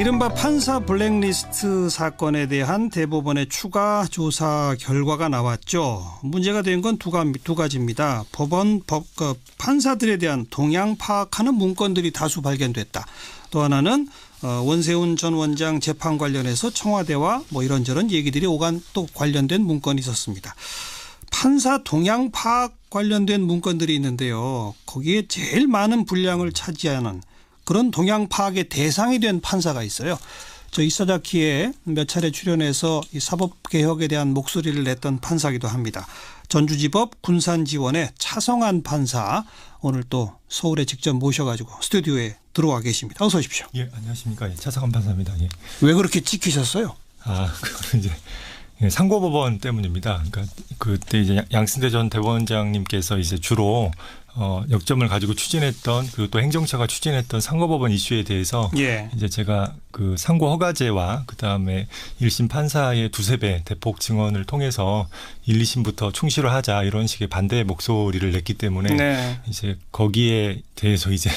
이른바 판사 블랙리스트 사건에 대한 대법원의 추가 조사 결과가 나왔죠. 문제가 된 건 두 가지입니다. 법원 법그 판사들에 대한 동향 파악하는 문건들이 다수 발견됐다. 또 하나는 어, 원세훈 전 원장 재판 관련해서 청와대와 뭐 이런저런 얘기들이 오간 또 관련된 문건이 있었습니다. 판사 동향 파악 관련된 문건들이 있는데요. 거기에 제일 많은 분량을 차지하는 그런 동향 파악의 대상이 된 판사가 있어요. 저 이사자키에 몇 차례 출연해서 이 사법 개혁에 대한 목소리를 냈던 판사기도 합니다. 전주지법 군산지원의 차성한 판사 오늘 또 서울에 직접 모셔가지고 스튜디오에 들어와 계십니다. 어서 오십시오. 예, 안녕하십니까. 예, 차성한 판사입니다. 예. 왜 그렇게 찍히셨어요? 아, 그거는 이제 예, 상고법원 때문입니다. 그러니까 그때 이제 양승대 전 대법원장님께서 이제 주로 어, 역점을 가지고 추진했던 그리고 또 행정처가 추진했던 상고법원 이슈에 대해서 예. 이제 제가 그 상고 허가제와 그 다음에 1심 판사의 두세 배 대폭 증언을 통해서 1, 2심부터 충실을 하자 이런 식의 반대 목소리를 냈기 때문에 네. 이제 거기에 대해서 이제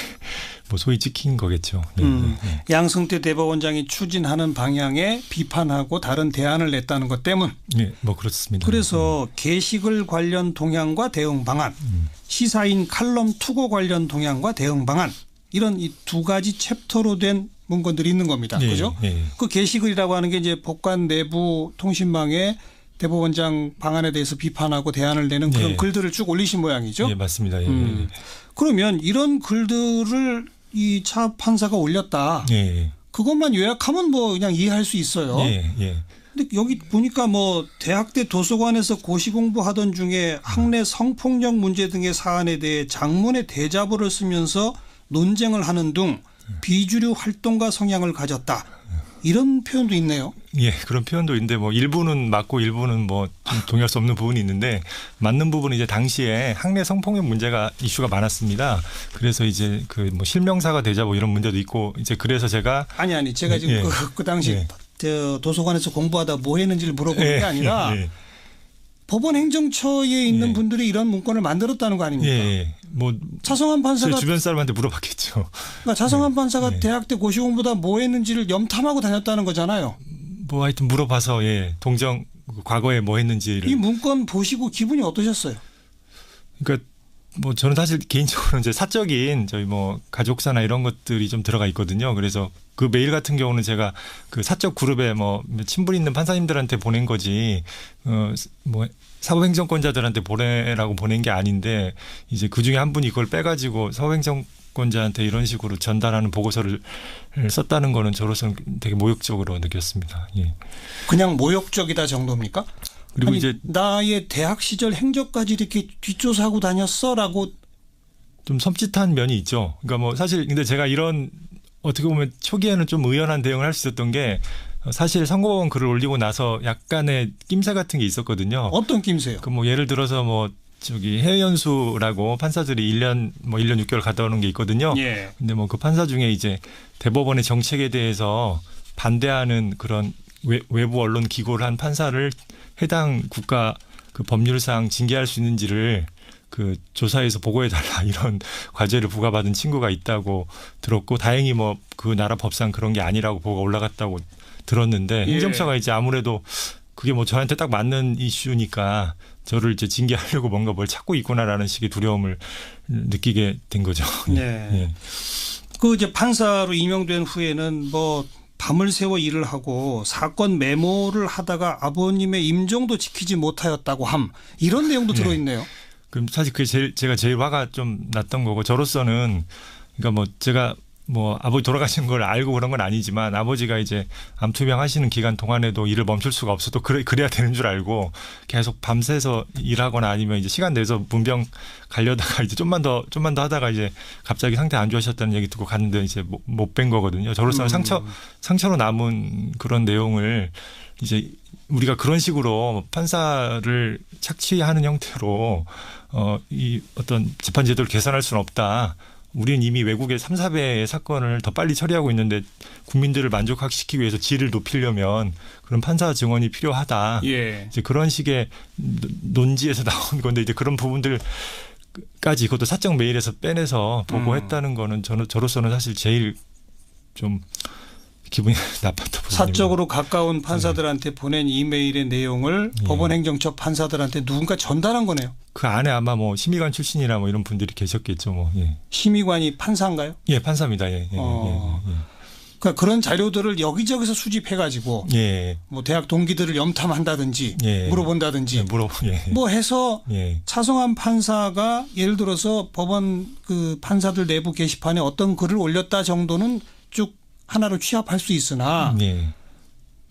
뭐 소위 찍힌 거겠죠. 네, 음, 네, 네. 양승태 대법원장이 추진하는 방향에 비판하고 다른 대안을 냈다는 것 때문. 네, 뭐 그렇습니다. 그래서 게시글 관련 동향과 대응 방안, 음. 시사인 칼럼 투고 관련 동향과 대응 방안 이런 이 두 가지 챕터로 된 문건들이 있는 겁니다. 네, 그죠? 네. 그 게시글이라고 하는 게 이제 법관 내부 통신망에 대법원장 방안에 대해서 비판하고 대안을 내는 그런 네. 글들을 쭉 올리신 모양이죠. 네, 맞습니다. 예, 음. 그러면 이런 글들을 이 차 판사가 올렸다. 예. 그것만 요약하면 뭐 그냥 이해할 수 있어요. 예, 예. 근데 여기 보니까 뭐 대학대 도서관에서 고시 공부하던 중에 학내 성폭력 문제 등의 사안에 대해 장문의 대자보를 쓰면서 논쟁을 하는 등 비주류 활동가 성향을 가졌다. 이런 표현도 있네요. 예, 그런 표현도 있는데 뭐 일부는 맞고 일부는 뭐 동의할 수 없는 부분이 있는데 맞는 부분은 이제 당시에 학내 성폭력 문제가 이슈가 많았습니다. 그래서 이제 그 뭐 실명사가 되자 뭐 이런 문제도 있고 이제 그래서 제가 아니 아니 제가 지금 예, 그, 그, 당시 예. 저 도서관에서 공부하다 뭐 했는지를 물어보는 예, 게 아니라 예, 법원 행정처에 있는 예. 분들이 이런 문건을 만들었다는 거 아닙니까? 예. 뭐 차성한 판사가 주변 사람한테 물어봤겠죠. 그러니까 차성한 네. 판사가 네. 대학 때 고시 공부다 뭐 했는지를 염탐하고 다녔다는 거잖아요. 뭐 하여튼 물어봐서 예 동정 과거에 뭐 했는지를 이 문건 보시고 기분이 어떠셨어요? 그러니까 뭐 저는 사실 개인적으로 이제 사적인 저희 뭐 가족사나 이런 것들이 좀 들어가 있거든요. 그래서 그 메일 같은 경우는 제가 그 사적 그룹에 뭐 친분 있는 판사님들한테 보낸 거지 어뭐 사법행정권자들한테 보내라고 보낸 게 아닌데 이제 그 중에 한 분이 이걸 빼가지고 사법행정권자한테 이런 식으로 전달하는 보고서를 썼다는 거는 저로서는 되게 모욕적으로 느꼈습니다. 예. 그냥 모욕적이다 정도입니까? 그리고 아니, 이제 나의 대학 시절 행적까지 이렇게 뒷조사하고 다녔어라고 좀 섬찟한 면이 있죠. 그러니까 뭐 사실 근데 제가 이런 어떻게 보면 초기에는 좀 의연한 대응을 할 수 있었던 게 사실 선거법원 글을 올리고 나서 약간의 낌새 같은 게 있었거든요. 어떤 낌새요? 그 뭐 예를 들어서 뭐 저기 해외 연수라고 판사들이 1년 뭐 1년 6개월 갔다 오는 게 있거든요. 예. 근데 뭐 그 판사 중에 이제 대법원의 정책에 대해서 반대하는 그런 외, 외부 언론 기고를 한 판사를 해당 국가 그 법률상 징계할 수 있는지를 그 조사에서 보고해 달라 이런 과제를 부과받은 친구가 있다고 들었고 다행히 뭐 그 나라 법상 그런 게 아니라고 보고 올라갔다고 들었는데 예. 행정처가 이제 아무래도 그게 뭐 저한테 딱 맞는 이슈니까 저를 이제 징계하려고 뭔가 뭘 찾고 있구나라는 식의 두려움을 느끼게 된 거죠. 네. 예. 그 이제 판사로 임명된 후에는 뭐 밤을 새워 일을 하고 사건 메모를 하다가 아버님의 임종도 지키지 못하였다고 함 이런 내용도 네. 들어있네요. 그럼 사실 그게 제일 제가 제일 화가 좀 났던 거고 저로서는 그러니까 뭐 제가 뭐 아버지 돌아가신 걸 알고 그런 건 아니지만 아버지가 이제 암투병 하시는 기간 동안에도 일을 멈출 수가 없어도 그래 그래야 되는 줄 알고 계속 밤새서 일하거나 아니면 이제 시간 내서 문병 가려다가 이제 좀만 더 좀만 더 하다가 이제 갑자기 상태 안 좋아졌다는 얘기 듣고 갔는데 이제 못뺀 거거든요. 저로서는 음. 상처 상처로 남은 그런 내용을 이제 우리가 그런 식으로 판사를 착취하는 형태로 어 이 어떤 재판 제도를 개선할 수는 없다. 우리는 이미 외국의 3, 4배의 사건을 더 빨리 처리하고 있는데 국민들을 만족시키기 위해서 질을 높이려면 그런 판사 증언이 필요하다. 예. 이제 그런 식의 논지에서 나온 건데 이제 그런 부분들 까지 그것도 사적 메일에서 빼내서 보고했다는 음. 거는 저는 저로서는 사실 제일 좀 기분이 부분. 사적으로 가까운 판사들한테 보낸 이메일의 내용을 예. 법원 행정처 판사들한테 누군가 전달한 거네요. 그 안에 아마 뭐 심의관 출신이나 뭐 이런 분들이 계셨겠죠. 뭐 예, 심의관이 판사인가요? 예 판사입니다. 예, 예, 어. 예, 그러니까 그런 자료들을 여기저기서 수집해가지고 예, 예, 뭐 대학 동기들을 염탐한다든지 예. 물어본다든지 예, 물어, 예, 뭐 해서 예, 차성한 판사가 예를 들어서 법원 그 판사들 내부 게시판에 어떤 글을 올렸다 정도는 쭉 하나로 취합할 수 있으나 예,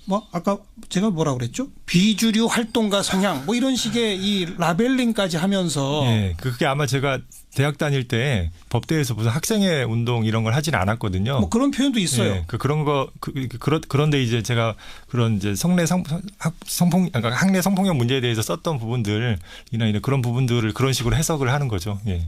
뭐 아까 제가 뭐라 그랬죠? 비주류 활동가 성향 뭐 이런 식의 이 라벨링까지 하면서 예. 그게 아마 제가 대학 다닐 때 법대에서 무슨 학생회 운동 이런 걸 하진 않았거든요. 뭐 그런 표현도 있어요. 예, 그 그런 거 그, 그, 그런 그런데 이제 제가 그런 이제 성내 성 학, 성폭 그러니까 학내 성폭력 문제에 대해서 썼던 부분들이나 이런 그런 부분들을 그런 식으로 해석을 하는 거죠. 예.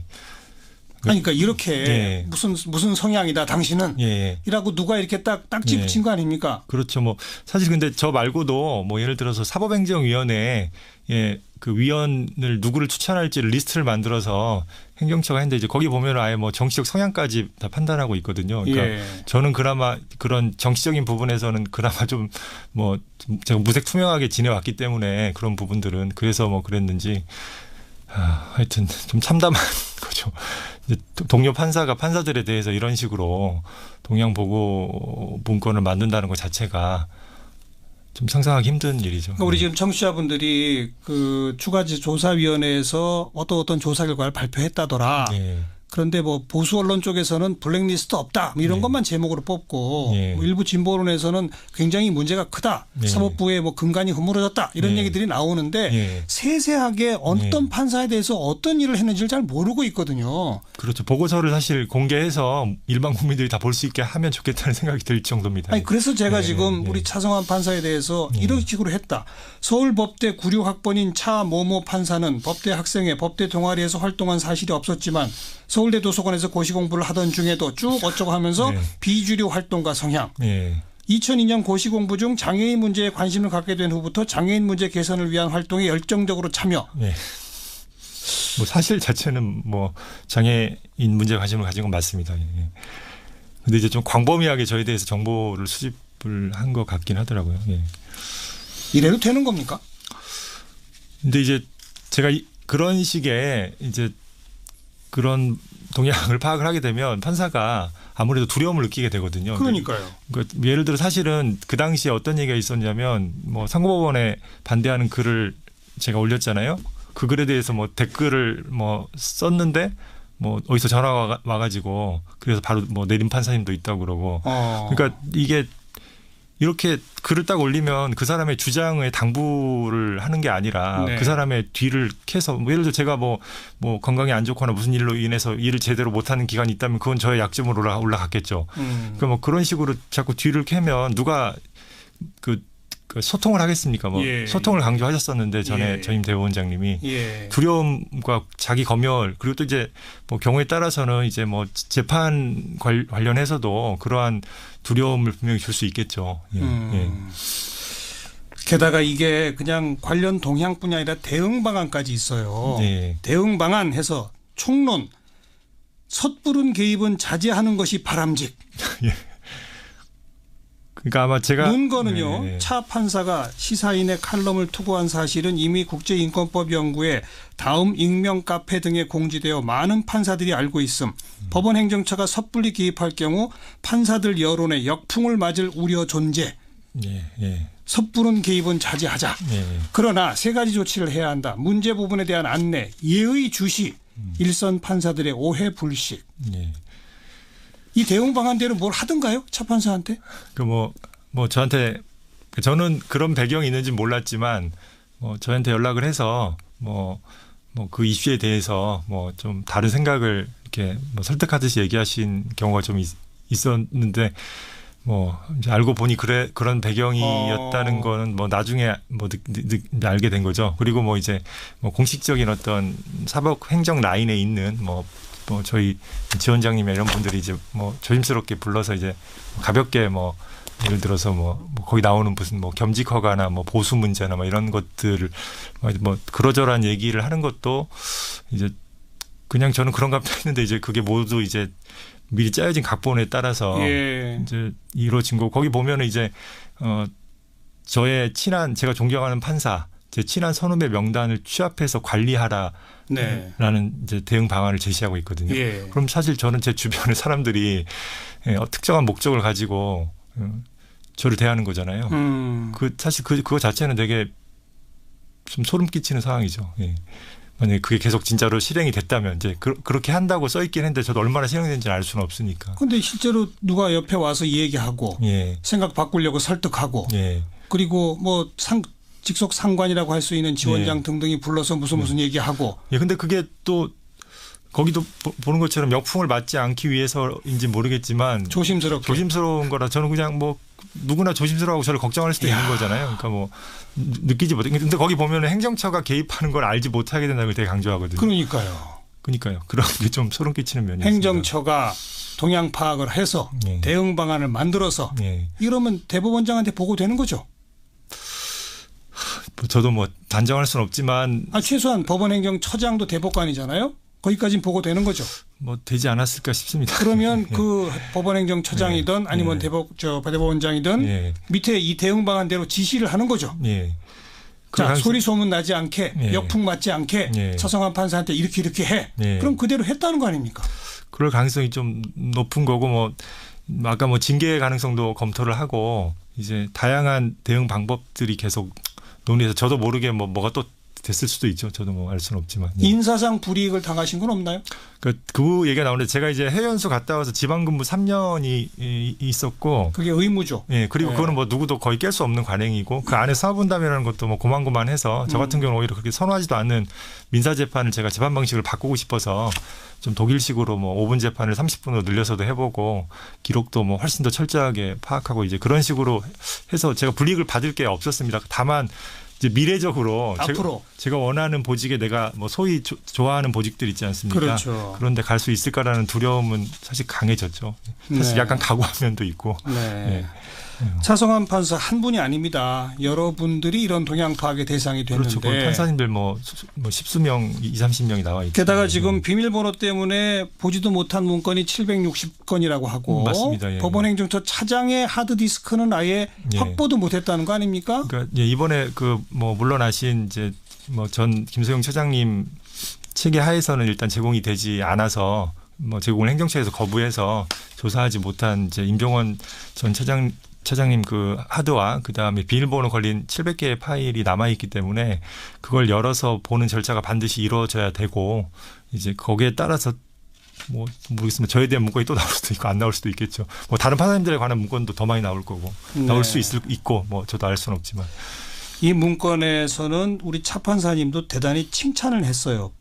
아니 그러니까 이렇게 예. 무슨 무슨 성향이다 당신은 예. 예. 이라고 누가 이렇게 딱 딱지 예. 붙인 거 아닙니까? 그렇죠. 뭐 사실 근데 저 말고도 뭐 예를 들어서 사법행정위원회 예, 그 위원을 누구를 추천할지 리스트를 만들어서 행정처가 했는데 이제 거기 보면 아예 뭐 정치적 성향까지 다 판단하고 있거든요. 그러니까 예. 저는 그나마 그런 정치적인 부분에서는 그나마 좀 뭐 제가 무색 투명하게 지내왔기 때문에 그런 부분들은 그래서 뭐 그랬는지 아, 하여튼 좀 참담한 거죠. 이제 동료 판사가 판사들에 대해서 이런 식으로 동양 보고 문건을 만든다는 것 자체가 좀 상상하기 힘든 일이죠. 그러니까 우리 지금 청취자분들이 그 추가지 조사위원회에서 어떤 어떤 조사 결과를 발표했다더라. 예. 그런데 뭐 보수 언론 쪽에서는 블랙리스트 없다 뭐 이런 네. 것만 제목으로 뽑고 예. 뭐 일부 진보 언론에서는 굉장히 문제가 크다 네. 사법부의 뭐 근간이 흐물어졌다 이런 네. 얘기들이 나오는데 예. 세세하게 어떤 네. 판사에 대해서 어떤 일을 했는지를 잘 모르고 있거든요. 그렇죠. 보고서를 사실 공개해서 일반 국민들이 다 볼 수 있게 하면 좋겠다는 생각이 들 정도입니다. 아니 그래서 제가 네, 지금 네. 우리 차성환 판사에 대해서 네. 이런 식으로 했다. 서울법대 구류 학번인 차 모모 판사는 법대 학생회 법대 동아리에서 활동한 사실이 없었지만 서울대 도서관에서 고시 공부를 하던 중에도 쭉 어쩌고 하면서 네. 비주류 활동가 성향. 예. 2002년 고시 공부 중 장애인 문제에 관심을 갖게 된 후부터 장애인 문제 개선을 위한 활동에 열정적으로 참여. 예. 뭐 사실 자체는 뭐 장애인 문제 관심을 가진 건 맞습니다. 예. 근데 이제 좀 광범위하게 저에 대해서 정보를 수집을 한 것 같긴 하더라고요. 예. 이래도 되는 겁니까? 근데 이제 제가 이- 그런 식의 이제 그런 동향을 파악을 하게 되면 판사가 아무래도 두려움을 느끼게 되거든요. 그러니까요. 그 예를 들어 사실은 그 당시에 어떤 얘기가 있었냐면 뭐 상고법원에 반대하는 글을 제가 올렸잖아요. 그 글에 대해서 뭐 댓글을 뭐 썼는데 뭐 어디서 전화가 와가지고 그래서 바로 뭐 내린 판사님도 있다고 그러고 어. 그러니까 이게 이렇게 글을 딱 올리면 그 사람의 주장에 당부를 하는 게 아니라 네. 그 사람의 뒤를 캐서 뭐 예를 들어 제가 뭐 뭐 건강이 안 좋거나 무슨 일로 인해서 일을 제대로 못하는 기간이 있다면 그건 저의 약점으로 올라, 올라갔겠죠. 음. 그러니까 뭐 그런 식으로 자꾸 뒤를 캐면 누가 그, 그 소통을 하겠습니까? 뭐 예. 소통을 강조하셨었는데 전에 예. 전임 대법원장님이 예. 두려움과 자기 검열 그리고 또 이제 뭐 경우에 따라서는 이제 뭐 재판 관- 관련해서도 그러한 두려움을 분명히 줄 수 있겠죠. 예. 음. 게다가 이게 그냥 관련 동향뿐이 아니라 대응 방안까지 있어요. 예. 예. 대응 방안 해서 총론 섣부른 개입은 자제하는 것이 바람직. 그러니까 아마 제가 문건은요. 네, 네. 차 판사가 시사인의 칼럼을 투고한 사실은 이미 국제인권법 연구에 다음 익명 카페 등에 공지되어 많은 판사들이 알고 있음. 음. 법원 행정처가 섣불리 개입할 경우 판사들 여론에 역풍을 맞을 우려 존재. 예. 예. 섣부른 개입은 자제하자. 예. 그러나 세 가지 조치를 해야 한다. 문제 부분에 대한 안내, 예의 주시, 일선 판사들의 오해 불식. 예. 이 대응 방안대로 뭘 하던가요? 차 판사한테? 그 뭐 뭐 저한테 저는 그런 배경이 있는지 몰랐지만 뭐 저한테 연락을 해서 뭐 뭐 그 이슈에 대해서 뭐 좀 다른 생각을 이렇게 뭐 설득하듯이 얘기하신 경우가 좀 있, 있었는데 뭐 이제 알고 보니 그래 그런 배경이었다는 어. 거는 뭐 나중에 뭐 느, 느, 느, 알게 된 거죠. 그리고 뭐 이제 뭐 공식적인 어떤 사법 행정 라인에 있는 뭐 뭐 저희 지원장님이 이런 분들이 이제 뭐 조심스럽게 불러서 이제 가볍게 뭐 예를 들어서 뭐, 뭐 거기 나오는 무슨 뭐 겸직 허가나 뭐 보수 문제나 뭐 이런 것들을 뭐, 뭐 그러저러한 얘기를 하는 것도 이제 그냥 저는 그런가 했는데 이제 그게 모두 이제 미리 짜여진 각본에 따라서 예. 이제 이루어진 거 거기 보면은 이제 어 저의 친한 제가 존경하는 판사 제 친한 선후배 명단을 취합해서 관리하라라는 네. 이제 대응 방안을 제시하고 있거든요. 예. 그럼 사실 저는 제 주변의 사람들이 예, 어, 특정한 목적을 가지고 어, 저를 대하는 거잖아요. 음. 그 사실 그 그거 자체는 되게 좀 소름 끼치는 상황이죠. 예. 만약에 그게 계속 진짜로 실행이 됐다면 이제 그, 렇게 한다고 써 있긴 했는데 저도 얼마나 실행된지는 알 수는 없으니까. 근데 실제로 누가 옆에 와서 이 얘기하고 예. 생각 바꾸려고 설득하고 예. 그리고 뭐 상, 직속 상관이라고 할 수 있는 지원장 예. 등등이 불러서 무슨 무슨 얘기하고 예, 근데 그게 또 거기도 보- 보는 것처럼 역풍을 맞지 않기 위해서인지 모르겠지만 조심스럽게 조심스러운 거라 저는 그냥 뭐 누구나 조심스러워하고 저를 걱정할 수도 야. 있는 거잖아요. 그러니까 뭐 느- 느끼지 못해. 근데 거기 보면은 행정처가 개입하는 걸 알지 못하게 된다는 걸 되게 강조하거든요. 그러니까요. 그러니까요. 그런 게 좀 소름 끼치는 면이 있습니다. 행정처가 동향 파악을 해서 예. 대응 방안을 만들어서 예. 이러면 대법원장한테 보고되는 거죠. 뭐 저도 뭐 단정할 수는 없지만 아, 최소한 법원행정처장도 대법관이잖아요. 거기까지는 보고되는 거죠. 뭐 되지 않았을까 싶습니다. 그러면 그 법원행정처장이든 아니면 예. 대법 저 대법원장이든 예. 밑에 이 대응 방안대로 지시를 하는 거죠. 예. 그자 소리 소문 나지 않게 예. 역풍 맞지 않게 예. 차성환 판사한테 이렇게 이렇게 해. 예. 그럼 그대로 했다는 거 아닙니까? 그럴 가능성이 좀 높은 거고 뭐 아까 뭐 징계 가능성도 검토를 하고 이제 다양한 대응 방법들이 계속 논의해서 저도 모르게 뭐 뭐가 또 됐을 수도 있죠. 저도 뭐 알 수는 없지만. 예. 인사상 불이익을 당하신 건 없나요? 그, 그 얘기가 나오는데 제가 이제 해외 연수 갔다 와서 지방근무 3년이 있었고 그게 의무죠. 예, 그리고 네. 그거는 뭐 누구도 거의 깰 수 없는 관행이고 그 안에 사업분담이라는 것도 뭐 고만고만해서 저 같은 음. 경우는 오히려 그렇게 선호하지도 않는 민사 재판을 제가 재판 방식을 바꾸고 싶어서 좀 독일식으로 뭐 5분 재판을 30분으로 늘려서도 해보고 기록도 뭐 훨씬 더 철저하게 파악하고 이제 그런 식으로 해서 제가 불이익을 받을 게 없었습니다. 다만 이제 미래적으로 제가, 앞으로 제가 원하는 보직에 내가 뭐 소위 조- 좋아하는 보직들 있지 않습니까? 그렇죠. 그런데 갈 수 있을까라는 두려움은 사실 강해졌죠. 사실 네. 약간 각오한 면도 있고. 네. 예. 차성환 판사 한 분이 아닙니다. 여러분들이 이런 동향 파악의 대상이 됐는데 그렇죠. 판사님들 뭐, 수- 뭐 십수 명, 이 삼십 명이 나와 있죠. 게다가 지금 비밀번호 때문에 보지도 못한 문건이 760건이라고 하고 음, 맞습니다. 예. 법원행정처 차장의 하드디스크는 아예 예. 확보도 못했다는 거 아닙니까? 그러니까 예, 이번에 그 뭐 물러나신 이제 뭐 전 김소영 차장님 체계 하에서는 일단 제공이 되지 않아서 뭐 제공을 행정처에서 거부해서 조사하지 못한 이제 임종원 전 차장 차장님 그 하드와 그 다음에 비밀번호 걸린 700개의 파일이 남아 있기 때문에 그걸 열어서 보는 절차가 반드시 이루어져야 되고 이제 거기에 따라서 뭐 모르겠습니다. 저에 대한 문건이 또 나올 수도 있고 안 나올 수도 있겠죠. 뭐 다른 판사님들에 관한 문건도 더 많이 나올 거고 나올 네. 수 있을 있고 뭐 저도 알 수는 없지만 이 문건에서는 우리 차 판사님도 대단히 칭찬을 했어요.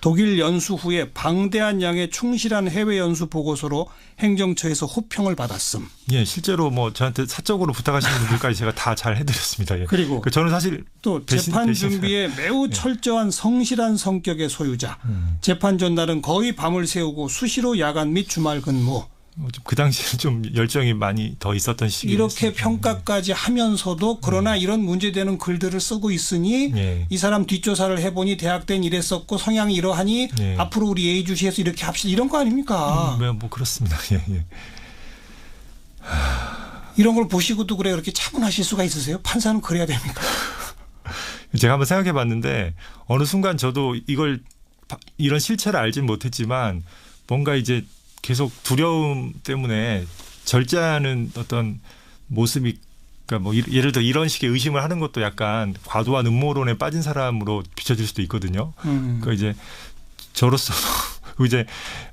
독일 연수 후에 방대한 양의 충실한 해외 연수 보고서로 행정처에서 호평을 받았음. 예, 실제로 뭐 저한테 사적으로 부탁하시는 분들까지 제가 다 잘 해드렸습니다. 예. 그리고 그 저는 사실 또 대신- 재판 준비에 매우 네. 철저한 성실한 성격의 소유자. 음, 재판 전날은 거의 밤을 새우고 수시로 야간 및 주말 근무. 뭐좀그 당시에 좀 열정이 많이 더 있었던 시기 이렇게 평가까지 하면서도 그러나 이런 문제되는 글들을 쓰고 있으니 예. 이 사람 뒷조사를 해보니 대학 때는 이랬었고 성향이 이러하니 예. 앞으로 우리 예의주시해서 이렇게 합시다 이런 거 아닙니까? 음, 뭐, 뭐 그렇습니다. 예, 예. 이런 걸 보시고도 그래 그렇게 차분하실 수가 있으세요? 판사는 그래야 됩니까? 제가 한번 생각해 봤는데 어느 순간 저도 이걸 바- 이런 실체를 알진 못했지만 뭔가 이제 계속 두려움 때문에 절제하는 어떤 모습이 그러니까 뭐 이- 예를 들어 이런 식의 의심을 하는 것도 약간 과도한 음모론에 빠진 사람으로 비춰질 수도 있거든요. 음. 그 이제 저로서 이제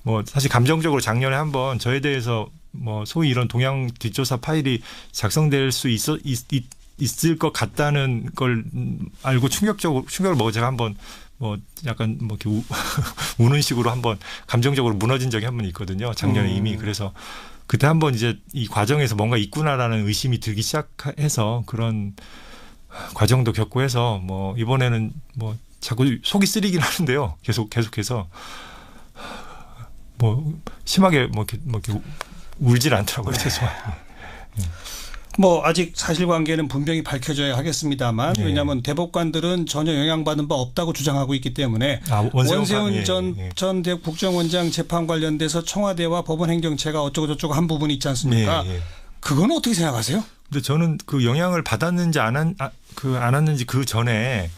뭐 사실 감정적으로 작년에 한번 저에 대해서 뭐 소위 이런 동양 뒷조사 파일이 작성될 수 있어 있, 있, 있을 것 같다는 걸 음, 알고 충격적으로 충격을 먹어 제가 한번 뭐 약간 뭐 이렇게 우, 우는 식으로 한번 감정적으로 무너진 적이 한 번 있거든요. 작년에 음. 이미 그래서 그때 한번 이제 이 과정에서 뭔가 있구나라는 의심이 들기 시작해서 그런 과정도 겪고 해서 뭐 이번에는 뭐 자꾸 속이 쓰리긴 하는데요. 계속 계속해서 뭐 심하게 뭐 이렇게, 뭐 이렇게 우- 울질 않더라고요. 네. 죄송합니다. 뭐 아직 사실관계는 분명히 밝혀져야 하겠습니다만 예. 왜냐하면 대법관들은 전혀 영향받은 바 없다고 주장하고 있기 때문에 아, 원세훈 원세훈 예, 전, 예. 전 대- 국정원장 재판 관련돼서 청와대와 법원행정처가 어쩌고 저쩌고 한 부분이 있지 않습니까? 예, 예. 그건 어떻게 생각하세요? 근데 저는 그 영향을 받았는지 안, 한, 아, 그안 왔는지 그 전에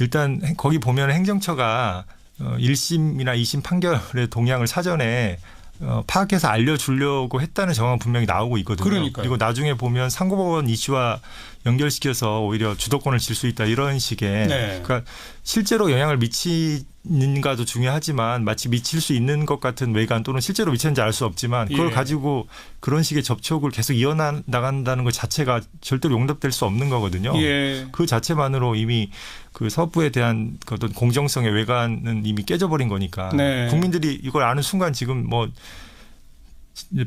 일단 행- 거기 보면 행정처가 어, 1심이나 2심 판결의 동향을 사전에 어, 파악해서 알려주려고 했다는 정황 분명히 나오고 있거든요. 그러니까요. 리고 나중에 보면 상고법원 이슈와 연결시켜서 오히려 주도권을 질 수 있다 이런 식의 네. 그러니까 실제로 영향을 미치 는가도 중요하지만 마치 미칠 수 있는 것 같은 외관 또는 실제로 미쳤는지 알 수 없지만 그걸 예. 가지고 그런 식의 접촉을 계속 이어나간다는 것 자체가 절대로 용납될 수 없는 거거든요. 예. 그 자체만으로 이미 그 서부에 대한 그 어떤 공정성의 외관은 이미 깨져버린 거니까 네. 국민들이 이걸 아는 순간 지금 뭐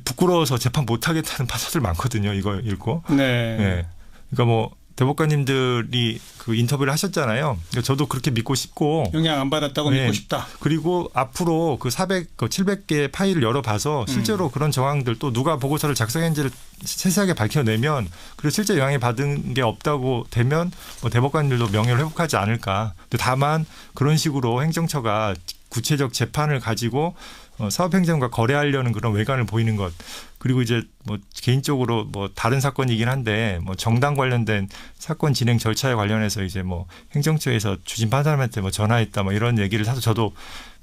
부끄러워서 재판 못 하겠다는 판사들 많거든요. 이거 읽고. 네. 예. 그러니까 뭐 대법관님들이 그 인터뷰를 하셨잖아요. 그러니까 저도 그렇게 믿고 싶고 영향 안 받았다고 네. 믿고 싶다. 그리고 앞으로 그 400, 그 700개 파일을 열어봐서 음. 실제로 그런 정황들 또 누가 보고서를 작성했는지를 세세하게 밝혀내면 그리고 실제 영향이 받은 게 없다고 되면 뭐 대법관들도 명예를 회복하지 않을까. 다만 그런 식으로 행정처가 구체적 재판을 가지고 어, 사업행정과 거래하려는 그런 외관을 보이는 것 그리고 이제 뭐 개인적으로 뭐 다른 사건이긴 한데 뭐 정당 관련된 사건 진행 절차에 관련해서 이제 뭐 행정처에서 주진 판사님한테 뭐 전화했다 뭐 이런 얘기를 사실 저도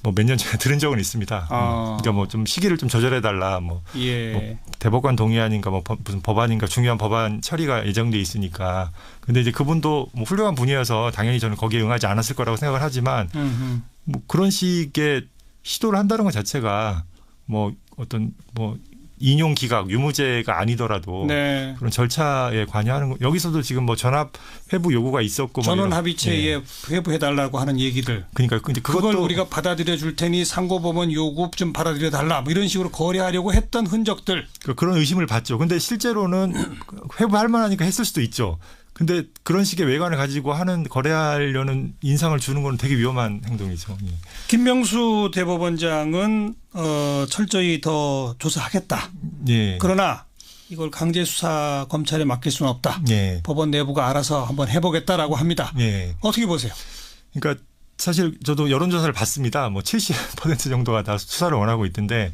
뭐 몇 년 전에 들은 적은 있습니다. 아. 그러니까 뭐 좀 시기를 좀 조절해 달라 뭐 예. 뭐 대법관 동의안인가 뭐 법- 무슨 법안인가 중요한 법안 처리가 예정돼 있으니까 근데 이제 그분도 뭐 훌륭한 분이어서 당연히 저는 거기에 응하지 않았을 거라고 생각을 하지만 음흠. 뭐 그런 식의 시도를 한다는 것 자체가 뭐 어떤 뭐 인용 기각 유무죄가 아니더라도 네. 그런 절차에 관여하는 거 여기서도 지금 뭐 전압 회부 요구가 있었고 뭐 전원 합의체에 예. 회부해 달라고 하는 얘기들. 그러니까 근데 그걸 우리가 받아들여 줄 테니 상고법원 요구 좀 받아들여 달라. 뭐 이런 식으로 거래하려고 했던 흔적들. 그- 그런 의심을 받죠. 근데 실제로는 회부할 만하니까 했을 수도 있죠. 근데 그런 식의 외관을 가지고 하는 거래하려는 인상을 주는 건 되게 위험한 행동이죠. 예. 김명수 대법원장은 어, 철저히 더 조사하겠다. 예. 그러나 이걸 강제 수사 검찰에 맡길 수는 없다. 예. 법원 내부가 알아서 한번 해보겠다라고 합니다. 예. 어떻게 보세요? 그러니까 사실 저도 여론조사를 봤습니다. 뭐 70% 정도가 다 수사를 원하고 있던데,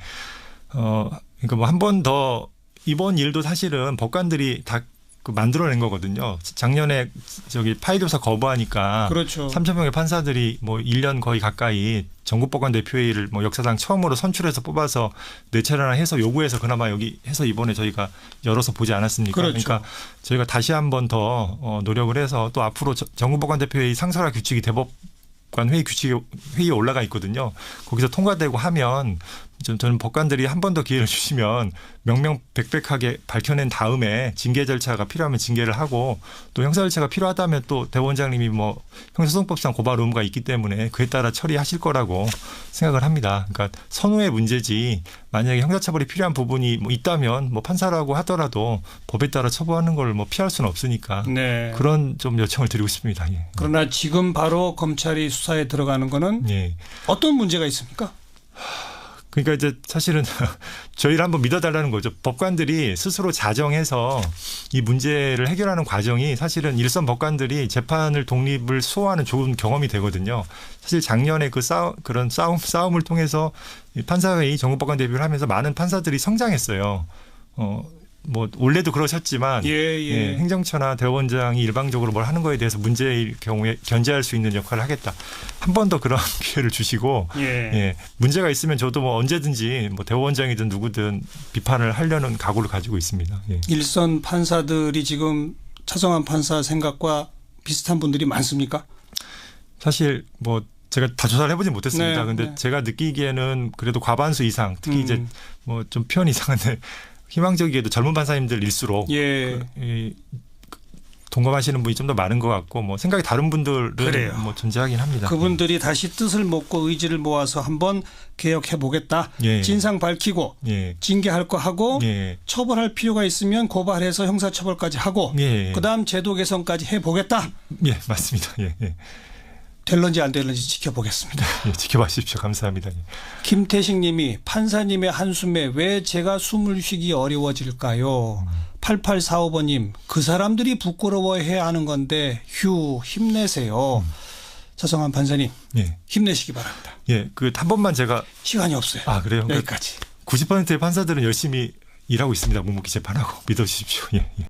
어, 그러니까 뭐 한 번 더 이번 일도 사실은 법관들이 다 그 만들어낸 거거든요. 작년에 저기 파일 조사 거부하니까 그렇죠. 3천 명의 판사들이 뭐 1년 거의 가까이 전국법관 대표회의를 뭐 역사상 처음으로 선출해서 뽑아서 네 차례나 해서 요구해서 그나마 여기 해서 이번에 저희가 열어서 보지 않았습니까? 그렇죠. 러니까 저희가 다시 한 번더 어, 노력을 해서 또 앞으로 저- 전국법관 대표회의 상설화 규칙이 대법 관 회의 규칙 회의에 올라가 있거든요. 거기서 통과되고 하면 좀 저는 법관들이 한 번 더 기회를 주시면 명명백백하게 밝혀낸 다음에 징계 절차가 필요하면 징계를 하고 또 형사 절차가 필요하다면 또 대법원장님이 뭐 형사소송법상 고발 의무가 있기 때문에 그에 따라 처리하실 거라고 생각을 합니다. 그러니까 선후의 문제지 만약에 형사처벌이 필요한 부분이 뭐 있다면 뭐 판사라고 하더라도 법에 따라 처벌하는 걸 뭐 피할 수는 없으니까 네. 그런 좀 요청을 드리고 싶습니다. 예. 그러나 지금 바로 검찰이 수사에 들어가는 거는 예. 어떤 문제가 있습니까? 그러니까 이제 사실은 저희를 한번 믿어달라는 거죠. 법관들이 스스로 자정해서 이 문제를 해결하는 과정이 사실은 일선 법관들이 재판을 독립을 수호하는 좋은 경험이 되거든요. 사실 작년에 그 싸움, 그런 싸움, 싸움을 통해서 이 판사회의 전국법관 대비를 하면서 많은 판사들이 성장했어요. 어, 뭐 원래도 그러셨지만 예, 예. 예, 행정처나 대법원장이 일방적으로 뭘 하는 거에 대해서 문제일 경우에 견제할 수 있는 역할을 하겠다. 한 번 더 그런 기회를 주시고 예. 예, 문제가 있으면 저도 뭐 언제든지 뭐 대법원장이든 누구든 비판을 하려는 각오를 가지고 있습니다. 예. 일선 판사들이 지금 차정환 판사 생각과 비슷한 분들이 많습니까? 사실 뭐 제가 다 조사를 해보진 못했습니다. 네, 근데 네. 제가 느끼기에는 그래도 과반수 이상, 특히 음. 이제 뭐 좀 표현 이상한데 희망적이게도 젊은 판사님들일수록 예. 그, 이, 동감하시는 분이 좀 더 많은 것 같고 뭐 생각이 다른 분들은 그래요. 뭐 존재하긴 합니다. 그분들이 다시 뜻을 먹고 의지를 모아서 한번 개혁해 보겠다. 예. 진상 밝히고 예. 징계할 거 하고 예. 처벌할 필요가 있으면 고발해서 형사처벌까지 하고 예. 그다음 제도 개선까지 해 보겠다. 예, 맞습니다. 예, 예. 될런지 안 될런지 지켜보겠습니다. 예, 지켜봐 주십시오. 감사합니다. 예. 김태식 님이 판사님의 한숨에 왜 제가 숨을 쉬기 어려워질까요? 8845번 님, 그 사람들이 부끄러워해야 하는 건데, 휴, 힘내세요. 차성환 판사님, 예. 힘내시기 바랍니다. 예. 그 한 번만 제가 시간이 없어요. 아, 그래요? 그 여기까지. 90%의 판사들은 열심히 일하고 있습니다. 묵묵히 재판하고 믿어 주십시오. 예. 예.